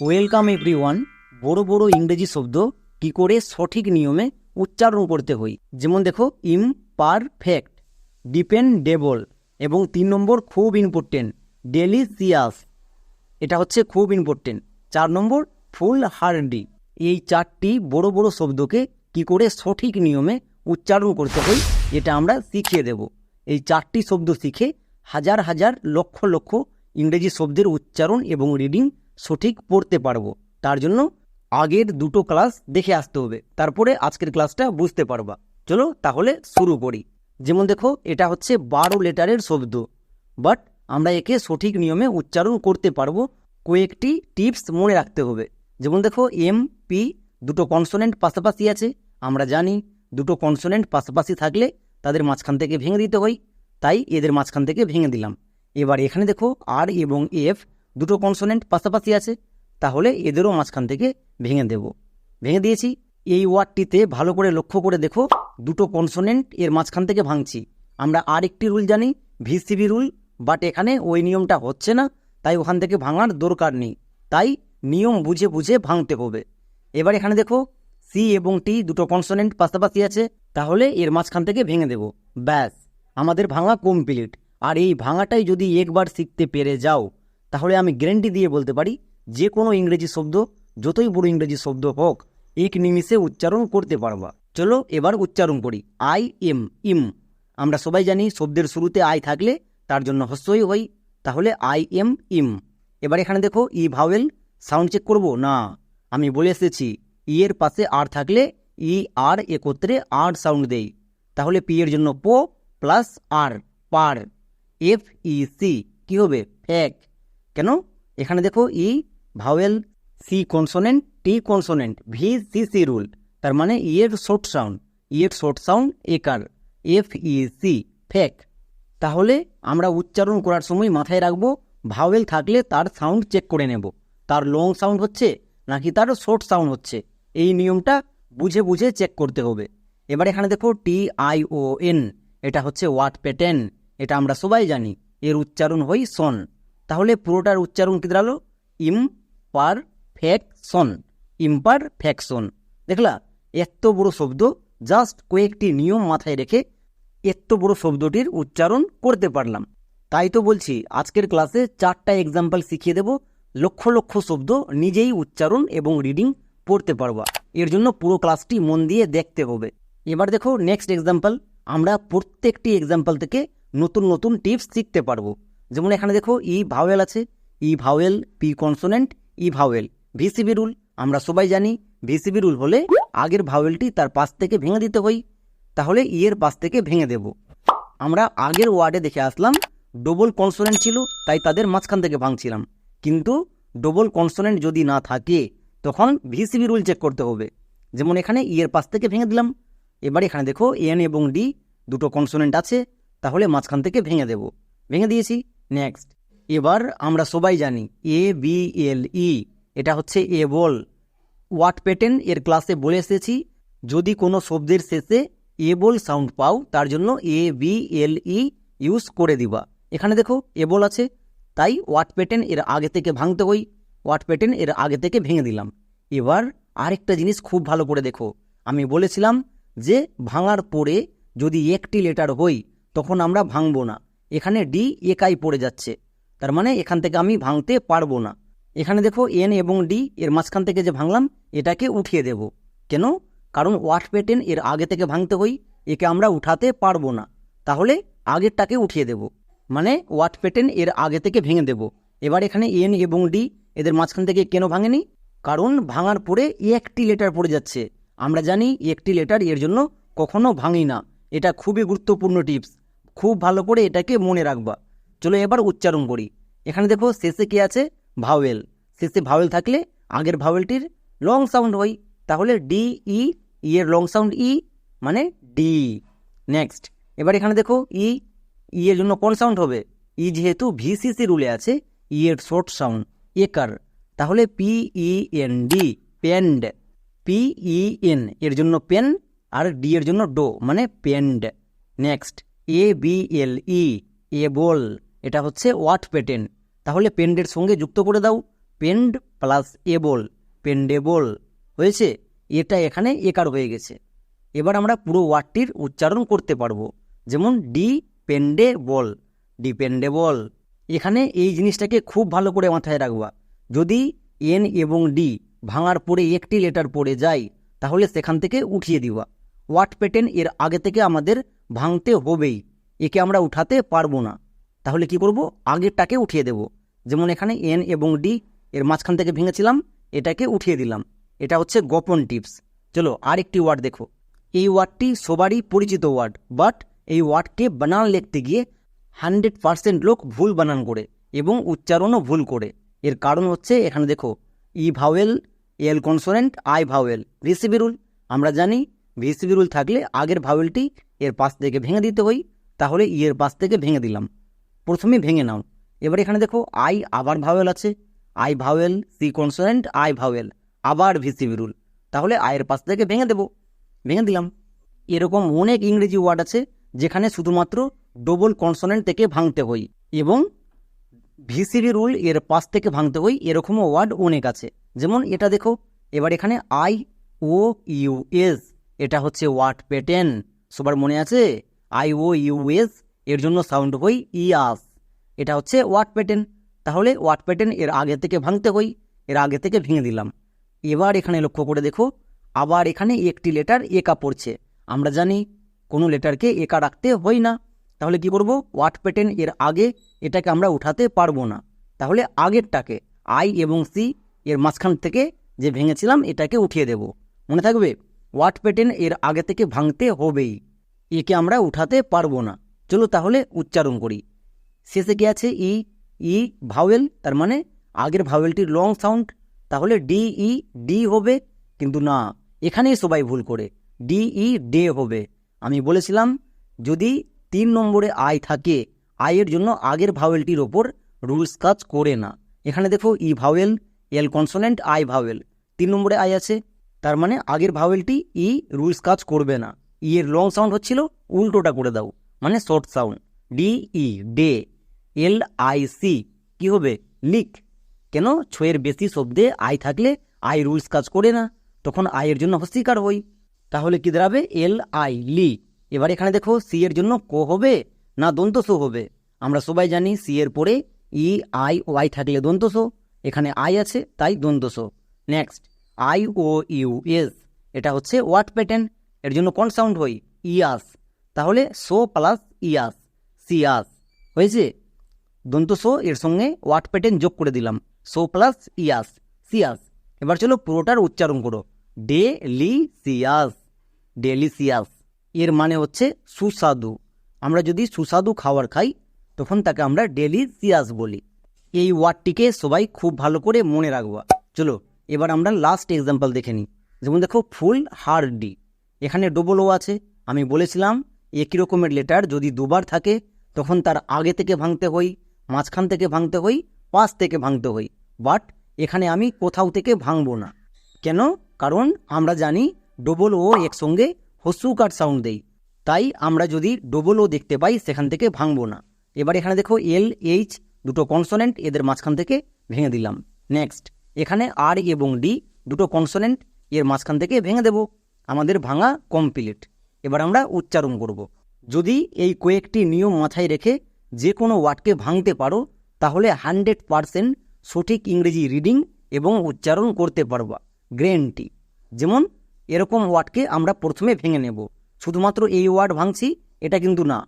Welcome every one বড় বড় ইংরেজি শব্দ কি করে সঠিক নিয়মে উচ্চারণ করতে হয়? যেমন দেখো ইম পারফেক্ট ডিপেন্ডেবল এবং তিন নম্বর খুব ইম্পর্টেন্ট ডেলিসিয়াস এটা হচ্ছে খুব ইম্পর্টেন্ট চার নম্বর ফুল হার্ডি এই চারটি বড় বড় শব্দকে কি করে সঠিক নিয়মে উচ্চারণ করতে হয়, এটা আমরা শিখিয়ে দেব। এই চারটি শব্দ শিখে হাজার হাজার লক্ষ লক্ষ ইংরেজি শব্দের উচ্চারণ এবং রিডিং সঠিক পড়তে পারব। তার জন্য আগের দুটো ক্লাস দেখে আসতে হবে। তারপরে আজকের ক্লাসটা বুঝতে পারবা। চলো তাহলে শুরু করি। যেমন দেখো, এটা হচ্ছে বারো লেটারের শব্দ। বাট আমরা একে সঠিক নিয়মে উচ্চারণ করতে পারব। কয়েকটি টিপস মনে রাখতে হবে। যেমন দেখো, এম, পি দুটো কনসোনেন্ট পাশাপাশি আছে। আমরা জানি দুটো কনসোনেন্ট পাশাপাশি থাকলে তাদের মাঝখান থেকে ভেঙে দিতে হয়। তাই এদের মাঝখান থেকে ভেঙে দিলাম। এবার এখানে দেখো, আর এবং এফ দুটো কনসোনেন্ট পাশাপাশি আছে, তাহলে এদেরও মাঝখান থেকে ভেঙে দেব। ভেঙে দিয়েছি। এই ওয়ার্ডটিতে ভালো করে লক্ষ্য করে দেখো, দুটো কনসোনেন্ট এর মাঝখান থেকে ভাঙছি। আমরা আর একটি রুল জানি, ভিসিবি রুল, বাট এখানে ওই নিয়মটা হচ্ছে না, তাই ওখান থেকে ভাঙার দরকার নেই। তাই নিয়ম বুঝে বুঝে ভাঙতে হবে। এবার এখানে দেখো সি এবং টি দুটো কনসোনেন্ট পাশাপাশি আছে, তাহলে এর মাঝখান থেকে ভেঙে দেব। ব্যাস, আমাদের ভাঙা কমপ্লিট। আর এই ভাঙাটাই যদি একবার শিখতে পেরে যাও তাহলে আমি গ্যারেন্টি দিয়ে বলতে পারি, যে কোনো ইংরেজি শব্দ, যতই বড় ইংরেজি শব্দ হোক, এক নিমিষে উচ্চারণ করতে পারবা। চলো এবার উচ্চারণ করি। আই এম, ইম। আমরা সবাই জানি শব্দের শুরুতে আই থাকলে তার জন্য হস্যই হই। তাহলে আই এম, ইম। এবার এখানে দেখো, ই ভাওয়েল, সাউন্ড চেক করব? না। আমি বলে এসেছি, ই এর পাশে আর থাকলে ই আর একত্রে আর সাউন্ড দেই। তাহলে পি এর জন্য পো প্লাস আর, পার। F E C. কী হবে? ফ্যাক। কেন? এখানে দেখো E vowel C consonant T consonant V C C rule তার মানে ই এর শর্ট সাউন্ড ই এর শর্ট সাউন্ড একার এফ ই সি ফেক তাহলে আমরা উচ্চারণ করার সময় মাথায় রাখব ভাওয়েল থাকলে তার সাউন্ড চেক করে নেব, তার লং সাউন্ড হচ্ছে নাকি তার শর্ট সাউন্ড হচ্ছে, এই নিয়মটা বুঝে বুঝে চেক করতে হবে। এবার এখানে দেখো টি আই ও এন এটা হচ্ছে ওয়াট প্যাটার্ন এটা আমরা সবাই জানি, এর উচ্চারণ হই সন তাহলে পুরোটার উচ্চারণ কি দাঁড়াল? ইম পার ফ্যাকশন ইম্পার ফ্যাকশন দেখলা, এত বড় শব্দ জাস্ট কয়েকটি নিয়ম মাথায় রেখে এত বড় শব্দটির উচ্চারণ করতে পারলাম। তাই তো বলছি, আজকের ক্লাসে চারটা এক্সাম্পল শিখিয়ে দেব, লক্ষ লক্ষ শব্দ নিজেই উচ্চারণ এবং রিডিং পড়তে পারবা। এর জন্য পুরো ক্লাসটি মন দিয়ে দেখতে হবে। এবার দেখো নেক্সট এক্সাম্পল আমরা প্রত্যেকটি এক্সাম্পল থেকে নতুন নতুন টিপস শিখতে পারব। যেমন এখানে দেখো ই ভাওয়েল আছে, E vowel P consonant E vowel V C V rule আমরা সবাই জানি ভিসিবি রুল হলে আগের ভাওয়েলটি তার পাশ থেকে ভেঙে দিতে হয়, তাহলে ই এর পাশ থেকে ভেঙে দেব। আমরা আগের ওয়ার্ডে দেখে আসলাম ডবল কনসোনেন্ট ছিল, তাই তাদের মাঝখান থেকে ভাঙছিলাম। কিন্তু ডবল কনসোনেন্ট যদি না থাকে, তখন ভিসিবি রুল চেক করতে হবে। যেমন এখানে ই এর পাশ থেকে ভেঙে দিলাম, এবার এখানে দেখো এন এবং ডি দুটো কনসোনেন্ট আছে, তাহলে মাঝখান থেকে ভেঙে দেব। ভেঙে দিয়েছি। নেক্সট এবার আমরা সবাই জানি এ বি এল ই এটা হচ্ছে এ বল। ওয়াট প্যাটার্ন এর ক্লাসে বলে এসেছি, যদি কোনো শব্দের শেষে এ বল সাউন্ড পাও, তার জন্য এ বি এল ই ইউজ করে দিবা। এখানে দেখো এবল আছে, তাই ওয়াট প্যাটার্ন এর আগে থেকে ভাঙতে হই। ওয়াট প্যাটার্ন এর আগে থেকে ভেঙে দিলাম। এবার আরেকটা জিনিস খুব ভালো করে দেখো। আমি বলেছিলাম যে, ভাঙার পরে যদি একটি লেটার হই, তখন আমরা ভাঙবো না। এখানে ডি একাই পড়ে যাচ্ছে। তার মানে এখান থেকে আমি ভাঙতে পারব না। এখানে দেখো এন এবং ডি, এর মাঝখান থেকে যে ভাঙলাম, এটাকে উঠিয়ে দেব। কেন? কারণ ওয়াট পেটেন এর আগে থেকে ভাঙতে হই, একে আমরা উঠাতে পারব না। তাহলে আগেরটাকে উঠিয়ে দেব। মানে ওয়াট পেটেন এর আগে থেকে ভেঙে দেব। এবার এখানে এন এবং ডি, এদের মাঝখান থেকে কেন ভাঙেনি? কারণ ভাঙার পরে একটি লেটার পড়ে যাচ্ছে। আমরা জানি একটি লেটার এর জন্য কখনো ভাঙি না। এটা খুবই গুরুত্বপূর্ণ টিপস। খুব ভালো করে এটাকে মনে রাখবা। চলো এবার উচ্চারণ করি। এখানে দেখো, শেষে কি আছে? ভাওয়েল। শেষে ভাওয়েল থাকলে আগের ভাওয়েলটির লং সাউন্ড হয়। তাহলে ডি ই ই এর লং সাউন্ড ই মানে ডি নেক্সট এবার এখানে দেখো ই ই এর জন্য কোন সাউন্ড হবে? ই যেহেতু ভিসিসি রুলে আছে ই এর শর্ট সাউন্ড একার তাহলে P E N D pend P E N এর জন্য পেন আর ডি এর জন্য ডো মানে pend next A B L ই এ বল এটা হচ্ছে ওয়াট পেটেন তাহলে পেন্ডের সঙ্গে যুক্ত করে দাও। পেন্ড প্লাস এবল পেন্ডেবল হয়েছে? এটা এখানে একার হয়ে গেছে। এবার আমরা পুরো ওয়ার্ডটির উচ্চারণ করতে পারব। যেমন ডি পেন্ডেবল ডিপেন্ডেবল এখানে এই জিনিসটাকে খুব ভালো করে মাথায় রাখবা। যদি এন এবং ডি ভাঙার পরে একটি লেটার পড়ে যায়, তাহলে সেখান থেকে উঠিয়ে দিবা। ওয়াট প্যাটার্ন এর আগে থেকে আমাদের ভাঙতে হবেই। একে আমরা উঠাতে পারব না। তাহলে কি করব? আগেরটাকে উঠিয়ে দেব। যেমন এখানে এন এবং ডি, এর মাঝখান থেকে ভেঙেছিলাম, এটাকে উঠিয়ে দিলাম। এটা হচ্ছে গোপন টিপস। চলো আরেকটি ওয়ার্ড দেখো। এই ওয়ার্ডটি সবারই পরিচিত ওয়ার্ড বাট এই ওয়ার্ডকে বানান লিখতে গিয়ে হান্ড্রেড পার্সেন্ট লোক ভুল বানান করে এবং উচ্চারণও ভুল করে। এর কারণ হচ্ছে এখানে দেখো, E vowel, L consonant, I vowel. V C V rule, আমরা জানি রিসিভি রুল থাকলে আগের ভাওয়েলটি এর পাশ থেকে ভেঙে দিতে হয় তাহলে ই এর পাশ থেকে ভেঙে দিলাম। প্রথমে ভেঙে নাও। এবার এখানে দেখো আই আবার ভাওয়েল আছে। I vowel C consonant I vowel আবার ভিসিবি রুল তাহলে আয়ের পাশ থেকে ভেঙে দেব। ভেঙে দিলাম। এরকম অনেক ইংরেজি ওয়ার্ড আছে, যেখানে শুধুমাত্র ডবল কনসোনেন্ট থেকে ভাঙতে হয় এবং ভিসিবি রুল এর পাশ থেকে ভাঙতে হয় এরকমও ওয়ার্ড অনেক আছে। যেমন এটা দেখো, এবার এখানে আই ও ইউ এস এটা হচ্ছে ওয়ার্ড প্যাটার্ন সবার মনে আছে? আই ও ইউএস এর জন্য সাউন্ড হই ইয়াস। এটা হচ্ছে ওয়ার্ড প্যাটার্ন তাহলে ওয়ার্ড প্যাটার্ন এর আগে থেকে ভাঙতে হই, এর আগে থেকে ভেঙে দিলাম। এবার এখানে লক্ষ্য করে দেখো, আবার এখানে একটি লেটার একা পড়ছে। আমরা জানি কোনো লেটারকে একা রাখতে হয় না। তাহলে কি করব? ওয়াট প্যাটার্ন এর আগে এটাকে আমরা উঠাতে পারব না। তাহলে আগেরটাকে, আই এবং সি, এর মাঝখান থেকে যে ভেঙেছিলাম, এটাকে উঠিয়ে দেব। মনে থাকবে? ওয়াট প্যাটার্ন এর আগে থেকে ভাঙতে হবেই। একে আমরা উঠাতে পারব না। চলো তাহলে উচ্চারণ করি। শেষে কি আছে? ই ই, ভাওয়েল, তার মানে আগের ভাওয়েলটির লং সাউন্ড তাহলে ডি, ই, ডি হবে, কিন্তু না, এখানেই সবাই ভুল করে। ডি, ই, ডে হবে। আমি বলেছিলাম, যদি তিন নম্বরে আই থাকে আয়ের জন্য আগের ভাওয়েলটির ওপর রুলস কাজ করে না। এখানে দেখো, E vowel, L consonant, I vowel. তিন নম্বরে আই আছে তার মানে আগের ভাওয়েলটি ই রুলস কাজ করবে না। ই এর লং সাউন্ড হচ্ছিল উল্টোটা করে দাও মানে শর্ট সাউন্ড ডি ই ডে এল আই সি কি হবে? লিক। কেন? ছয়ের বেশি শব্দে আই থাকলে আই রুলস কাজ করে না, তখন আয়ের জন্য হস্তিকার হই। তাহলে কি দাঁড়াবে? এল আই লি এবার এখানে দেখো সি এর জন্য কো হবে না দন্তসো হবে? আমরা সবাই জানি সি এর পরে ই আই ওয়াই থাকলে দন্তসো এখানে আই আছে, তাই দন্তসো next I O U S এটা হচ্ছে ওয়াট প্যাটার্ন। এর জন্য কোন সাউন্ড হই ইয়াস। তাহলে সো প্লাস ইয়াস, সিয়াস। হয়েছে? দন্ত সো, এর সঙ্গে ওয়াট প্যাটার্ন যোগ করে দিলাম। সো প্লাস ইয়াস, সিয়াস। এবার চলো পুরোটার উচ্চারণ করো। ডে লি সিয়াস ডেলিসিয়াস। এর মানে হচ্ছে সুস্বাদু। আমরা যদি সুস্বাদু খাবার খাই, তখন তাকে আমরা ডেলিসিয়াস বলি। এই ওয়ার্ডটিকে সবাই খুব ভালো করে মনে রাখবা। চলো। এবার আমরা লাস্ট এক্সাম্পল দেখে নিই। যেমন দেখো, ফুল হার ডি এখানে ডবল ও আছে। আমি বলেছিলাম, একই রকমের লেটার যদি দুবার থাকে, তখন তার আগে থেকে ভাঙতে হই, মাঝখান থেকে ভাঙতে হই, পাশ থেকে ভাঙতে হই। বাট এখানে আমি কোথাও থেকে ভাঙবো না। কেন? কারণ আমরা জানি ডবল ও একসঙ্গে হস্যুকার সাউন্ড দেই। তাই আমরা যদি ডবল ও দেখতে পাই, সেখান থেকে ভাঙবো না। এবার এখানে দেখো এল এইচ দুটো কনসোনেন্ট এদের মাঝখান থেকে ভেঙে দিলাম। নেক্সট এখানে আর এবং ডি দুটো কনসোনেন্ট এর মাঝখান থেকে ভেঙে দেব। আমাদের ভাঙা কমপ্লিট এবার আমরা উচ্চারণ করব। যদি এই কয়েকটি নিয়ম মাথায় রেখে যে কোনো ওয়ার্ডকে ভাঙতে পারো, তাহলে হান্ড্রেড পারসেন্ট সঠিক ইংরেজি রিডিং এবং উচ্চারণ করতে পারবা। গ্যারেন্টি যেমন, এরকম ওয়ার্ডকে আমরা প্রথমে ভেঙে নেব। শুধুমাত্র এই ওয়ার্ড ভাঙছি, এটা কিন্তু না।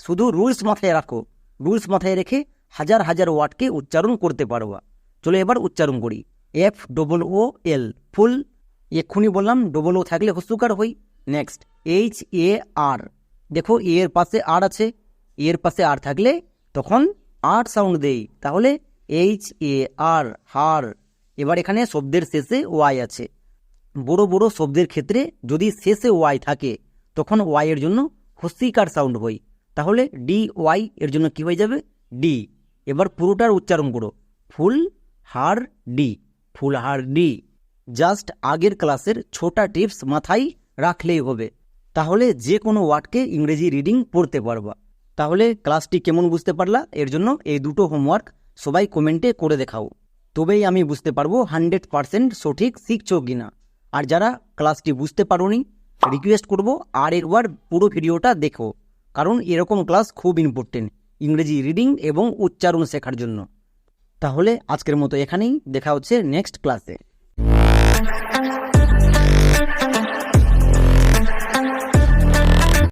শুধু রুলস মাথায় রাখো। রুলস মাথায় রেখে হাজার হাজার ওয়ার্ডকে উচ্চারণ করতে পারবা। চলো এবার উচ্চারণ করি। F double O L fool. এক্ষুনি বললাম ডবল ও থাকলে হস্তুকার হই। নেক্সট এইচ এ আর দেখো এর পাশে আর আছে। এর পাশে আর থাকলে তখন আর সাউন্ড দেই। তাহলে এইচ এ আর হার। এবার এখানে শব্দের শেষে ওয়াই আছে। বড় বড় শব্দের ক্ষেত্রে যদি শেষে ওয়াই থাকে, তখন ওয়াই এর জন্য হস্তিকার সাউন্ড হই। তাহলে ডি ওয়াই এর জন্য কি হয়ে যাবে? ডি এবার পুরোটার উচ্চারণ করো। Foolhardy, foolhardy. জাস্ট আগের ক্লাসের ছোটা টিপস মাথায় রাখলেই হবে। তাহলে যে কোনো ওয়ার্ডকে ইংরেজি রিডিং পড়তে পারবা। তাহলে ক্লাসটি কেমন বুঝতে পারলা? এর জন্য এই দুটো হোমওয়ার্ক সবাই কমেন্টে করে দেখাও। তবেই আমি বুঝতে পারব হান্ড্রেড পারসেন্ট সঠিক শিখছো কিনা। আর যারা ক্লাসটি বুঝতে পারোনি, রিকোয়েস্ট করব আর একবার পুরো ভিডিওটা দেখো। কারণ এরকম ক্লাস খুব ইম্পর্টেন্ট ইংরেজি রিডিং এবং উচ্চারণ শেখার জন্য। তাহলে আজকের মতো এখানেই দেখা হচ্ছে নেক্সট ক্লাসে